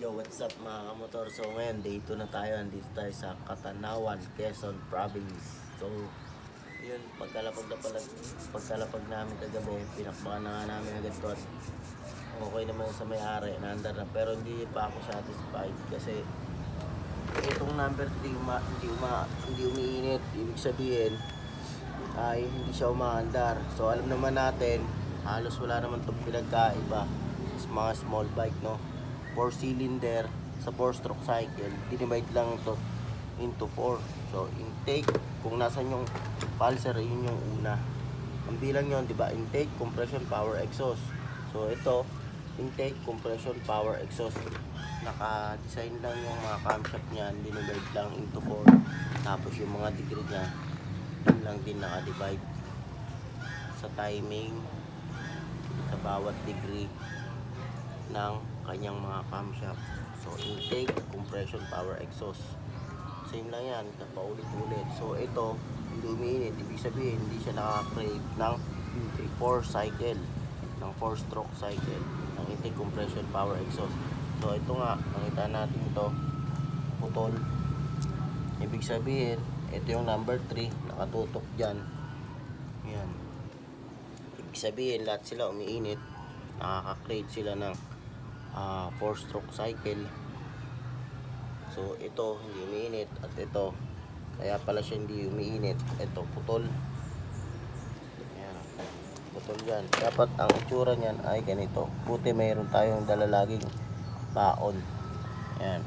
Yo, what's up mga kamotor? So ngayon, day 2 na tayo. Andito tayo sa Katanawan, Quezon Province. So, yun, pagkalapag na pala, pagkalapag namin kagabi, pinakbakan na nga namin agad to okay naman sa may-ari, naandar na. Pero hindi pa ako satisfied kasi itong number 3 uma, hindi, uma, hindi umiinit. Ibig sabihin, ay hindi siya umaandar. So alam naman natin, halos wala naman itong pinagkaiba sa mga small bike, no? 4 cylinder sa 4 stroke cycle, dinivide lang to into 4. So intake, kung nasan yung pulsar, yun yung una. Ang bilang yun, di ba? Intake, compression, power, exhaust. So ito, intake, compression, power, exhaust. Naka-design lang yung mga camshaft niyan, dinivide lang into 4. Tapos yung mga degree niya, yun lang din naka-divide sa timing sa bawat degree ng kanyang mga camshaft. So intake, compression, power, exhaust. Same lang yan, paulit-ulit. So ito, hindi umiinit. Ibig sabihin, hindi siya nakaka-crave ng 4 cycle, ng 4 stroke cycle, ng intake, compression, power, exhaust. So ito nga, nakita natin ito, putol. Ibig sabihin, ito yung number 3, nakatutok dyan. Yan. Ibig sabihin, lahat sila umiinit. Nakaka-create sila ng 4-stroke cycle. So, ito, hindi umiinit. At ito, kaya pala siya hindi umiinit. Ito, putol. Yan. Putol yan. Dapat ang itsura niyan ay ganito. Puti, mayroon tayong dala laging baon. Yan.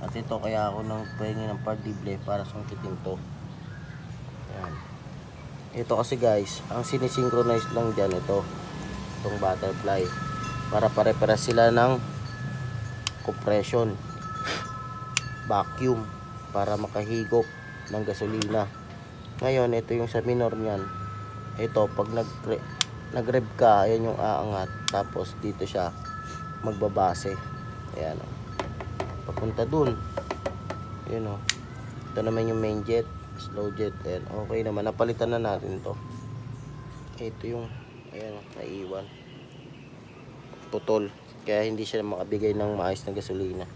At ito, kaya ako nang pahingi ng pardible para sungkitin to. Yan. Ito kasi guys, ang sinisynchronize lang dyan ito. Itong butterfly. Para pare-pare sila ng compression. Vacuum. Para makahigop ng gasolina. Ngayon, ito yung sa minor niyan. Ito, pag nag nag-rev ka, ayan yung aangat. Tapos dito siya magbabase. Ayan o. Papunta dun. Yun o. Ito naman yung main jet slow jet and okay naman napalitan na natin to ito yung ayan naiwan putol kaya hindi siya makabigay ng maayos na gasolina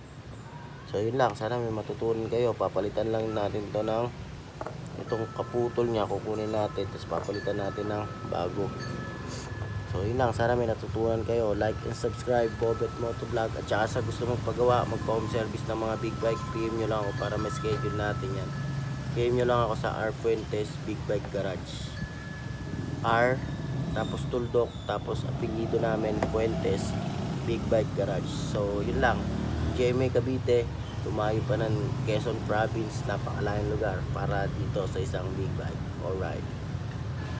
so yun lang sana may matutunan kayo papalitan lang natin to ng itong kaputol niya kukunin natin tapos papalitan natin ng bago So yun lang, sana may natutunan kayo. Like and subscribe, Bobet Motovlog. At saka sa gusto mong pagawa, magpa-home service ng mga big bike, PM nyo lang ako para ma-schedule natin yan. PM nyo lang ako sa R Fuentes Big Bike Garage. R, tapos Tuldok, tapos apelido namin Fuentes Big Bike Garage. So yun lang. GMA Cavite, tumayo pa ng Quezon Province, napakalayang lugar para dito sa isang big bike. Alright.